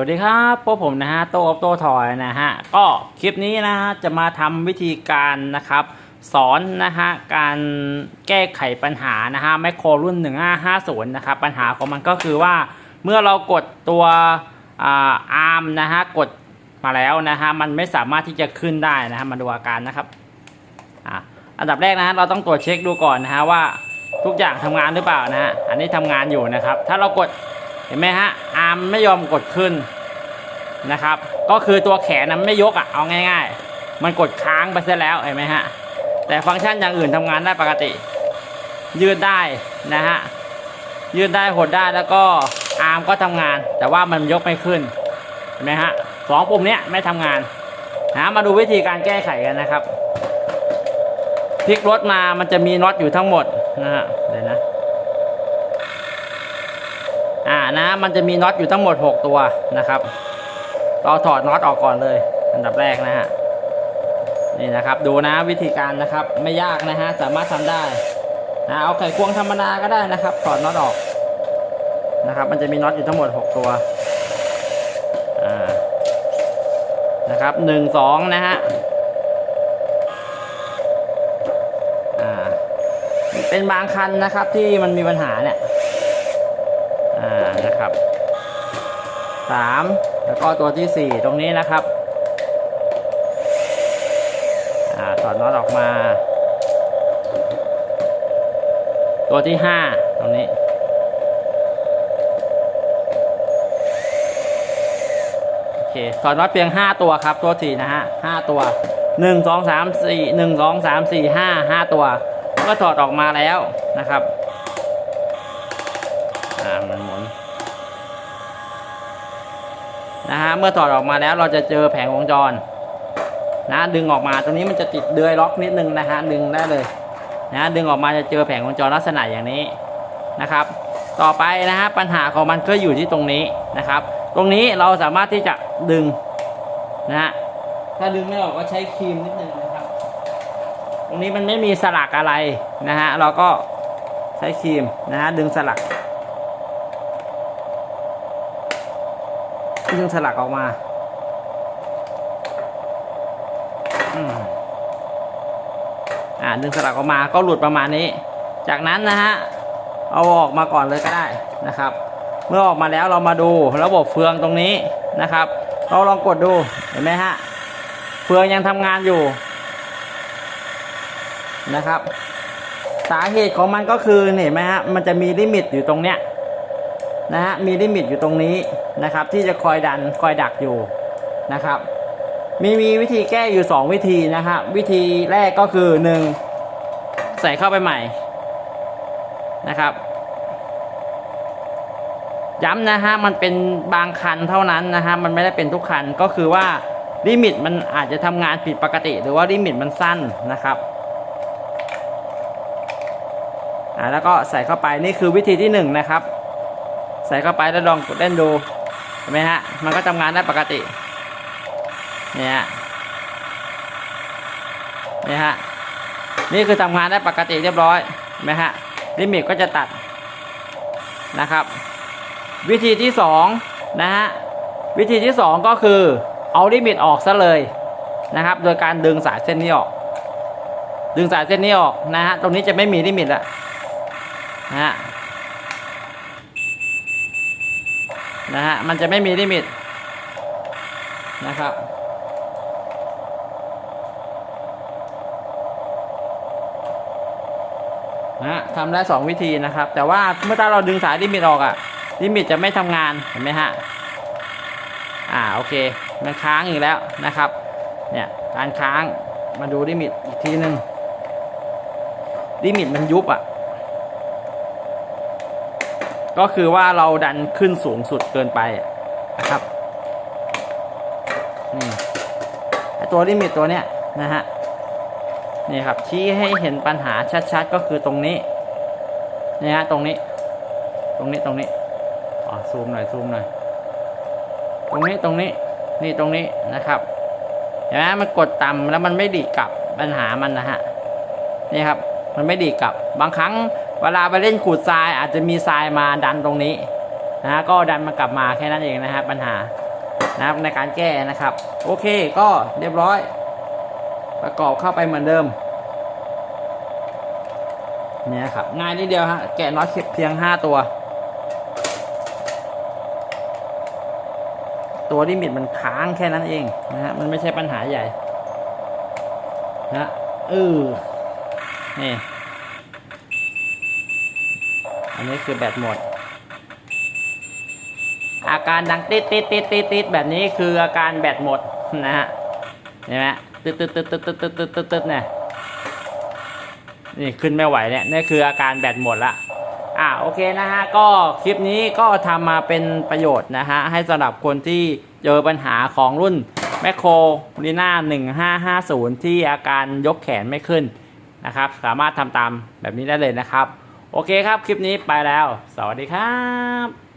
วัสดีครับพวกผมนะฮะโตออฟโตทอยนะฮะก็คลิปนี้นะฮะจะมาทำวิธีการนะครับ สอนนะฮะการแก้ไขปัญหานะฮะแมคโครรุ่น 1550 นะครับปัญหาของมันก็คือว่าเมื่อเรากดตัวอาอาร์มนะฮะกดมาแล้วนะฮะมันไม่สามารถที่จะขึ้นได้นะฮะมาดูอาการนะครับอะอันดับแรกนะฮะเราต้องตรวจเช็คดูก่อนนะฮะว่าทุกอย่างทำงานหรือเปล่านะฮะอันนี้ทำงานอยู่นะครับ ถ้าเรากด เห็นไหมฮะอาร์มไม่ยอมกดขึ้นนะครับ ก็คือตัวแขนนั้นไม่ยกอะ่ะเอาง่าย ๆ มันกดค้างไปซะแล้วเห็นไหมฮะแต่ฟังก์ชันอย่างอื่นทำงานได้ปกติ ยืดได้นะฮะยืดได้หดได้แล้วก็อาร์มก็ทำงาน แต่ว่ามันยกไม่ขึ้นเห็นไหมฮะสองปุ่มเนี้ยไม่ทำงานนะมาดูวิธีการแก้ไขกันนะครับพลิกรถมามันจะมีน็อตอยู่ทั้งหมดนะฮะ เดี๋ยวนะ อ่านะมันจะมีน็อตอยู่ทั้งหมด 6 ตัวนะครับเราถอดน็อตออกก่อนเลย อันดับแรกนะฮะนี่นะครับดูนะวิธีการนะครับไม่ยากนะฮะสามารถทำได้นะเอาไขควงธรรมดาก็ได้นะครับถอดน็อตออกนะครับ มันจะมีน็อตอยู่ทั้งหมด 6 ตัวอ่านะครับหนึ่งสองนะฮะอ่าเป็นบางคันนะครับที่มันมีปัญหาเนี่ย อ่านะครับสามแล้วก็ตัวที่สี่ตรงนี้นะครับอ่าถอดน็อตออกมา ตัวที่ห้าตรงนี้โอเคถอดน็อตเพียงห้าตัวครับตัวสี่นะฮะห้าตัวหนึ่งสองสามสี่หนึ่งสองสามสี่ห้าห้าตัว ก็ถอดออกมาแล้วนะครับ อ่ามันหมุนนะฮะเมื่อถอดออกมาแล้วเราจะเจอแผงวงจร นะดึงออกมาตรงนี้มันจะติดเดือยล็อกนิดนึงนะฮะดึงได้เลยนะดึงออกมาจะเจอแผงวงจรลักษณะอย่างนี้นะครับ ต่อไปนะฮะปัญหาของมันก็อยู่ที่ตรงนี้นะครับ ตรงนี้เราสามารถที่จะดึงนะฮะถ้าดึงไม่ออกก็ใช้ครีมนิดนึงนะครับ ตรงนี้มันไม่มีสลักอะไรนะฮะเราก็ใช้ครีมนะฮะดึงสลัก ดึงสลักออกมาอ่าดึงสลักออกมาก็หลุดประมาณนี้ จากนั้นนะฮะ เอาออกมาก่อนเลยก็ได้นะครับ เมื่อออกมาแล้วเรามาดูระบบเฟืองตรงนี้นะครับ เราลองกดดูเห็นไหมฮะ เฟืองยังทำงานอยู่นะครับ สาเหตุของมันก็คือเห็นไหมฮะ มันจะมีลิมิตอยู่ตรงเนี้ย นะฮะมีลิมิตอยู่ตรงนี้นะครับ ที่จะคอยดันคอยดักอยู่นะครับ มีมีวิธีแก้อยู่ 2 วิธีนะฮะวิธีแรกก็คือ 1 ใส่เข้าไปใหม่นะครับ ย้ำนะฮะมันเป็นบางคันเท่านั้นนะฮะมันไม่ได้เป็นทุกคันก็คือว่าลิมิตมันอาจจะทำงานผิดปกติ หรือว่าลิมิตมันสั้นนะครับอ่าแล้วก็ใส่เข้าไปนี่คือวิธีที่1นะครับ ใส่เข้าไปแล้วลองกดเล่นดูเห็นไหมฮะ มันก็ทำงานได้ปกติ เนี่ยเนี่ยฮะ นี่คือทำงานได้ปกติเรียบร้อยเห็นไหมฮะ ลิมิตก็จะตัดนะครับ วิธีที่สองนะฮะ วิธีที่สองก็คือเอาลิมิตออกซะเลยนะครับ โดยการดึงสายเส้นนี้ออก ดึงสายเส้นนี้ออกนะฮะ ตรงนี้จะไม่มีลิมิตล้วนะฮะ นะฮะ มันจะไม่มีลิมิตนะครับ นะฮะทำได้สองวิธีนะครับ แต่ว่าเมื่อถ้าเราดึงสายลิมิตออกอะลิมิตจะไม่ทำงานเห็นไหมฮะ อ่าโอเค มันค้างอีกแล้วนะครับ เนี่ยการค้างมาดูลิมิตอีกทีหนึ่งลิมิตมันยุบอะ ก็คือว่าเราดันขึ้นสูงสุดเกินไปนะครับนี่ตัวลิมิตตัวเนี้ยนะฮะนี่ครับชี้ให้เห็นปัญหาชัดๆก็คือตรงนี้นี่ฮะตรงนี้ ตรงนี้ตรงนี้อ๋อซูมหน่อยซูมหน่อยตรงนี้ตรงนี้นี่ตรงนี้นะครับเห็นไหมมันกดต่ำแล้วมันไม่ดีกลับปัญหามันนะฮะนี่ครับ มันไม่ดีดกลับ บางครั้งเวลาไปเล่นขูดทรายอาจจะมีทรายมาดันตรงนี้นะฮะก็ดันมันกลับมาแค่นั้นเองนะฮะปัญหานะครับในการแก้นะครับ โอเคก็เรียบร้อย ประกอบเข้าไปเหมือนเดิมเนี่ยครับง่ายนิดเดียวฮะแกะน็อตเพียง 5 ตัว ตัวลิมิตมันค้างแค่นั้นเองนะฮะมันไม่ใช่ปัญหาใหญ่นะเออ นี่ อันนี้คือแบตหมด อาการดังติดติดติดติดติดแบบนี้คืออาการแบตหมดนะฮะเห็นไหมตึ๊ดตึ๊ดตึ๊ดตึ๊ดตึ๊ดตึ๊ดตึ๊ดตึ๊ดตึ๊ดเนี่ยนี่ขึ้นไม่ไหวเนี่ยนี่คืออาการแบตหมดละอ่าโอเคนะฮะก็คลิปนี้ก็ทำมาเป็นประโยชน์นะฮะให้สำหรับคนที่เจอปัญหาของรุ่นแมคโครลีน่า1550 ที่อาการยกแขนไม่ขึ้น นะครับ สามารถทำตามแบบนี้ได้เลยนะครับ โอเคครับ คลิปนี้ไปแล้ว สวัสดีครับ